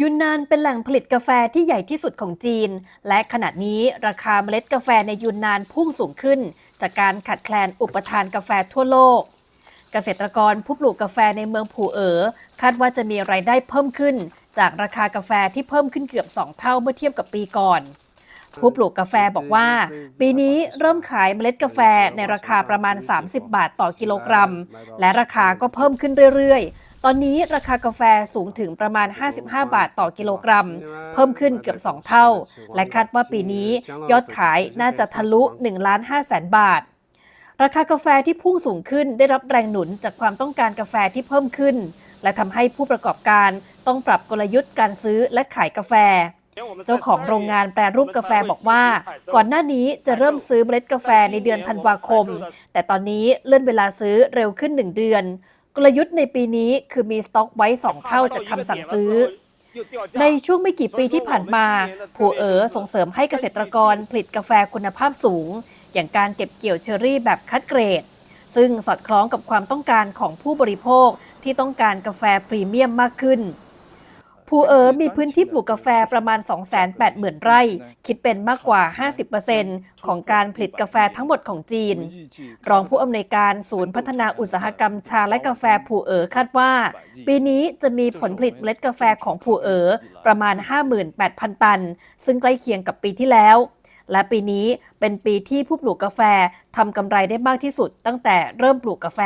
ยุนนานเป็นแหล่งผลิตกาแฟที่ใหญ่ที่สุดของจีน และขณะนี้ราคาเมล็ดกาแฟในยุนนานพุ่งสูงขึ้น จากการขาดแคลนอุปทานกาแฟทั่วโลก เกษตรกรผู้ปลูกกาแฟในเมืองผู่เอ๋อคาดว่าจะมีรายได้เพิ่มขึ้น จากราคากาแฟที่เพิ่มขึ้นเกือบ 2 เท่าเมื่อเทียบกับปีก่อน ผู้ปลูกกาแฟบอกว่า ปีนี้เริ่มขายเมล็ดกาแฟในราคาประมาณ 30 บาทต่อกิโลกรัม และราคาก็เพิ่มขึ้นเรื่อยๆ ตอนนี้ราคากาแฟสูงถึงประมาณ 55 บาทต่อกิโลกรัม เพิ่มขึ้นเกือบ 2 เท่า และคาดว่าปีนี้ยอดขายน่าจะทะลุ1ล้าน5แสนบาท ราคากาแฟที่พุ่งสูงขึ้นได้รับแรงหนุนจากความต้องการกาแฟที่เพิ่มขึ้น และทำให้ผู้ประกอบการต้องปรับกลยุทธ์การซื้อและขายกาแฟเจ้าของโรงงานแปรรูปกาแฟบอกว่า ก่อนหน้านี้จะเริ่มซื้อเมล็ดกาแฟในเดือนธันวาคม แต่ตอนนี้เลื่อนเวลาซื้อเร็วขึ้น1เดือน กลยุทธ์ในปีนี้คือมีสต็อกไว้ 2 เท่าจากคำสั่งซื้อ ในช่วงไม่กี่ปีที่ผ่านมาผู้เอ๋อส่งเสริมให้เกษตรกรผลิตกาแฟคุณภาพสูง อย่างการเก็บเกี่ยวเชอรี่แบบคัดเกรด ซึ่งสอดคล้องกับความต้องการของผู้บริโภคที่ต้องการกาแฟพรีเมียมมากขึ้น ภูเอ๋อมีพื้นที่ปลูกกาแฟประมาณ 280,000 ไร่ คิดเป็นมากกว่า 50%ของการผลิตกาแฟทั้งหมดของจีน รองผู้อำนวยการศูนย์พัฒนาอุตสาหกรรมชาและกาแฟผูเอ๋อคาดว่า ปีนี้จะมีผลผลิตเมล็ดกาแฟของผูเอ๋อประมาณ 58,000 ตัน ซึ่งใกล้เคียงกับปีที่แล้ว และปีนี้เป็นปีที่ผู้ปลูกกาแฟทำกำไรได้มากที่สุดตั้งแต่เริ่มปลูกกาแฟ